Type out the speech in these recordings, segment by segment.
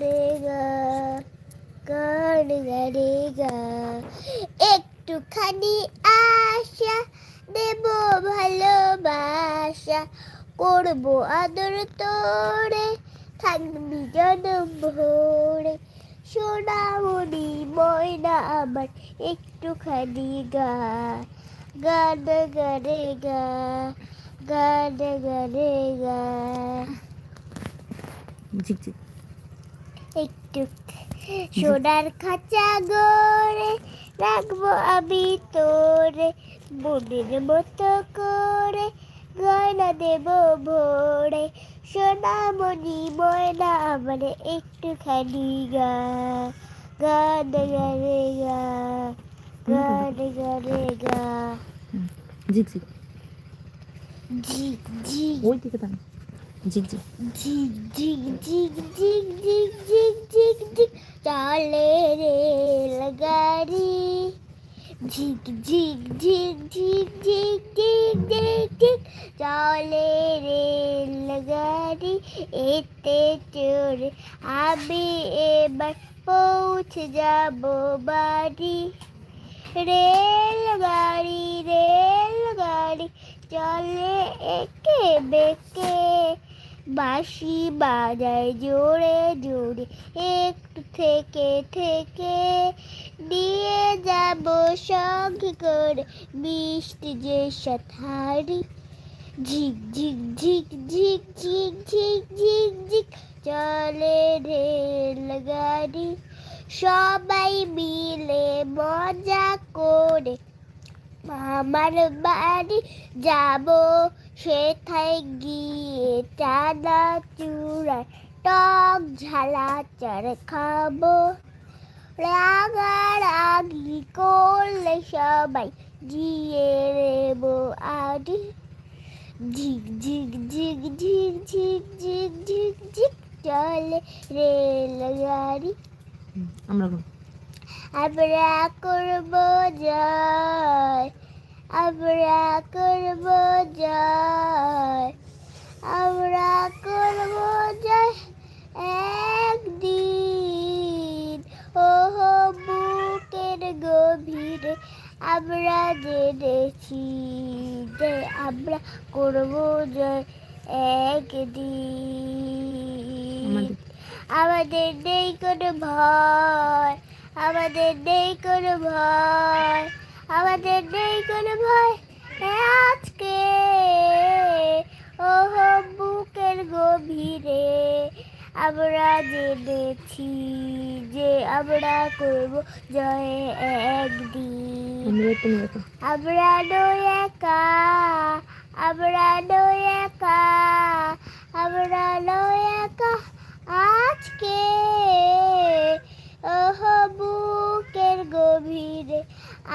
রে গা গান একটুখানি আশা দেব ভালোবাসা করব আদর তোরে থাকবি জনম ভোরে সোনামণি ময়না আমার একটুখানি গা গান গানে গা গান গানে গা ঝিকঝিক একটু সোনার খাঁচা গড়ে রাখব আমি তোরে। মনের মতো করে গয়না দেব ভোরে। সোনামণি ময়না আমার একটুখানি গা। গান গানে গা। গান গানে গা। ঝিক ঝিক ওই দিকে ঝিকঝিক ঝিক ঝিক ঝিক ঝিক ঝিক ঝিক ঝিক ঝিক চলে রেল গাড়ি ঝিক ঝিক ঝিক ঝিক ঝিক ঝিক ঝিক ঝিক চলে রেল গাড়ি এতে চড়ে আমি এবার পৌঁছে যাব বাড়ি রেল গাড়ি রেল গাড়ি চলে একে বেঁকে বাঁশি বাজায় জোরে জোরে, একটু থেকে থেকে। দিয়ে যাব সঙ্গে করে বৃষ্টি যে সাথারি ঝিক ঝিক ঝিক ঝিক ঝিক ঝিক ঝিক ঝিক, চলে রেল গাড়ি সবাই মিলে মজা করে আমার বাড়ি যাব সেথায় গিয়ে চানা চূড়ায় টক ঝালা চার খাব। রাগারাগি করলে সবাই জিয়ে রেবো আডি ঝিক ঝিক ঝিক ঝিক ঝিক ঝিক ঝিক ঝিক চলে রেল গাড়ি আমরা করব। আমরা করব জয়। আমরা করব জয়। আমরা করব জয় একদিন। ওহ বুকের গভীরে আমরা জেনেছি যে আমরা করব জয় একদিন। আমাদের আমাদের নেই কোনো ভয় আমাদের নেই কোনো ভয়। আমাদের নেই কোনো ভয়। আজকে ওহ বুকের গভীরে আমরা জেনেছি যে আমরা করব জয় একদিন। আমরা নই একা। আমরা নই একা আমরা নই একা। আজকে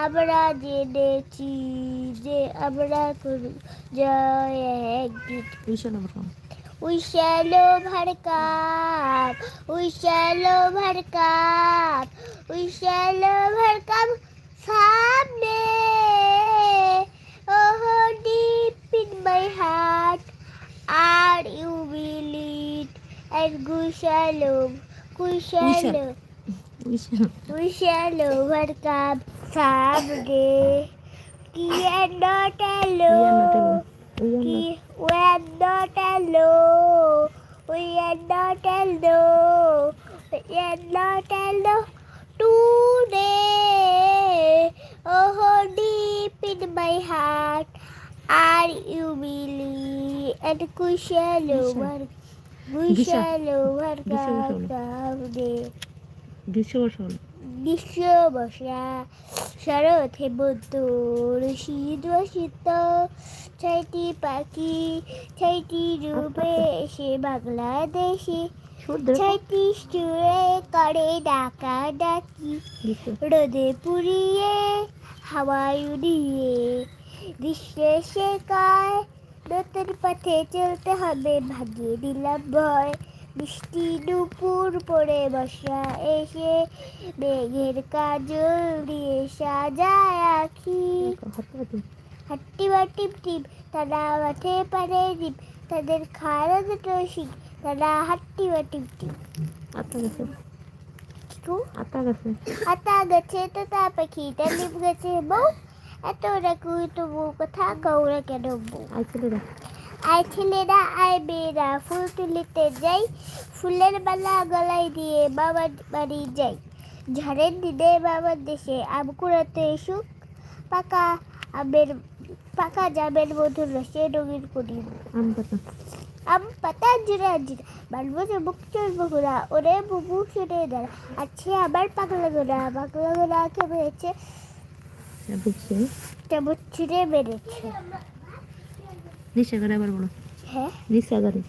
আমরা জেনেছি যে আমরা কোন জয় একদিন ওই শ্যালো ভরকাপ ওই শ্যালো ভরকাপ ওই শ্যালো ভরকাপ সামনে oh deep in my heart are you believe and Gushalom Gushalom Gushalom overcome someday. We are not alone. We are not alone. We are not alone. We are not alone. Today, oh, deep in my heart, are you believe and we shall Disha. over. We Disha. shall Disha overcome শরৎ হেমন্ত শীত শীত ছয়টি পাখি ছয়টি রূপে এসে বাংলাদেশে ছয়টি সুরে করে ডাকা ডাকি। রোদে পুড়িয়ে হাওয়ায় উড়িয়ে গ্রীষ্মে শেখায় নতুন পথে চলতে হবে ভাগিয়ে দিলাম ভয়। বৃষ্টি দুপুর পরে বসা এসে মেঘের কাজল দিয়ে সাজায় আখি। হাট্টি বাটি টিপ তারা মাঠে পারে ডিপ তাদের খাওয়া দুটো শিখ তারা হাট্টি বাটি কিছু আতা গেছে। তো তা পাখি তালিম গেছে বউ। এত রাখুই তো বউ কথা কৌরা কেন বউ? আয় ছেলেরা আয় মেয়েরা ফুল তুলিতে যাই ফুলের মালা গলায় দিয়ে বাবার বাড়ি যাই। ঝড়ের দিনে বাবার দেশে আম কুড়াতে সুখ পাকা আমের পাকা জামের মধুর রসে রঙিন করি। আম পাতা। আম পাতা জিরা জিরা বালবো যে মুখ চলবো ঘোরা ওরে বুবু শুনে দাঁড়া। আছে আবার পাগলা গোড়া পাগলা গোড়া কে মেরেছে? বুঝছে। মেরেছে। নিশা নিঃসাগরে আবার বলো হ্যাঁ নিঃসাগরে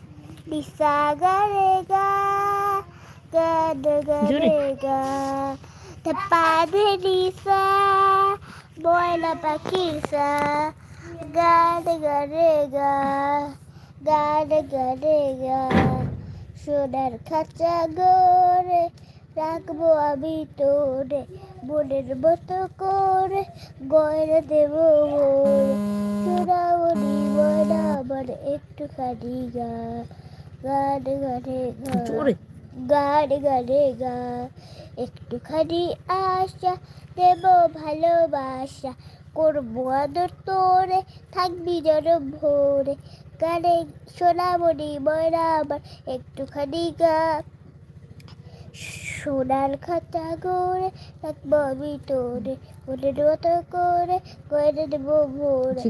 নিঃসাগরে গা গদগরে গা ধপা ধরি সা বয়লা পাখিসা সা গা গাড গরে গা সোনার খাঁচা গরে রাখব আমি তোরে বোনের মতো করে গয়না দেবো সোনা ময়না আমার একটুখানি গা। গান গানে গান গানে গা। একটুখানি আশা দেব ভালোবাসা। করব আদর তোরে থাকবি যেন ভোরে। গানে সোনামণি ময়না আমার একটুখানি গা। সোনার খাতা গড়ে রাখব আমি তোরে মনের মতো করে গয়না দেবো ভোরে।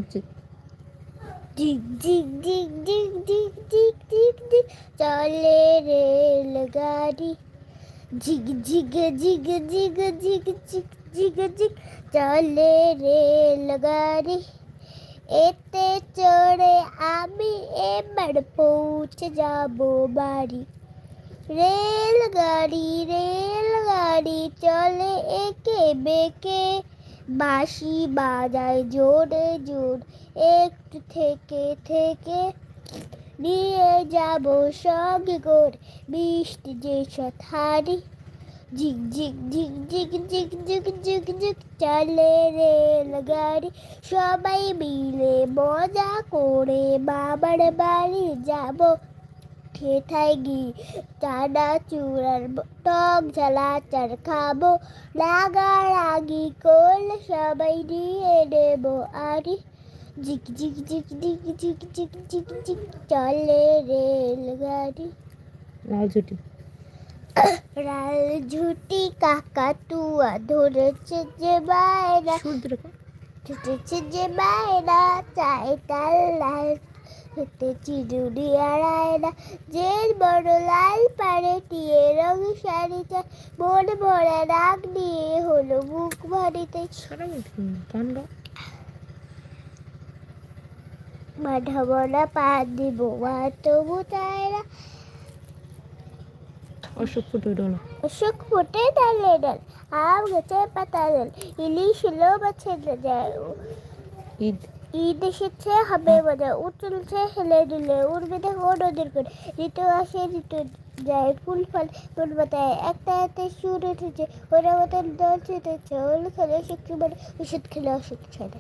জিগ জিগ জিগ জিগ জিগ জিগ জিগ জিগ চলে রেল গাড়ি জিগ জিগ জিগ জিগ জিগ জিগ জিগ জিগ চলে রেল গাড়ি এতে চড়ে আমি এবার পৌঁছে যাব বাড়ি রেলগাড়ি রেলগাড়ি চলে একে বেঁকে বাঁশি বাজায় জোরে জোর, একটু থেকে থেকে নিয়ে যাব সঙ্গে করে। বৃষ্টি যে হারি ঝিক ঝিক ঝিক ঝিক ঝিক ঝিক ঝিক ঝিক চলে রেলগাড়ি। সবাই মিলে মজা করে বাবার বাড়ি যাব। খেথায় গি চানা চূড়ার ব- টক ঝালা চার খাব রাগারাগি করলে সবাই নিয়ে নেব আরি ঝিক ঝিক ঝিক ঝিক ঝিক ঝিক ঝিক ঝিক চলে রেলগাড়ি লাল ঝুটি রাল ঝুটি কাকা তুয়া ধরেছে যে বাইরা সূর্য রেখা ছুটেছে যে বাইরা চাই তার লাল হতে চিরুনি আড়ায়না যে বড় লাল পাড়ে টিয়ে রং শাড়িতে মন ভরা রাগ নিয়ে হলো বুক ভারিতে গান পা দিব মা তবু তাইরা অশোক ফুটো ডলো অশোক ফুটে ডালে ডাল আম গাছে পাতা ডাল ইলিশ হলো মাছের যায় ঈদ ঈদ এসেছে হবে মজা উঠলছে হেলে দুলে উড়বে দেখো নদীর করে। ঋতু আসে ঋতু যায় ফুল ফল ফুল পাতায় একটা হাতে সুর উঠেছে ওরা মতন দল ছুটেছে ওর খেলে শক্তি মানে ওষুধ খেলে অসুখ ছাড়ে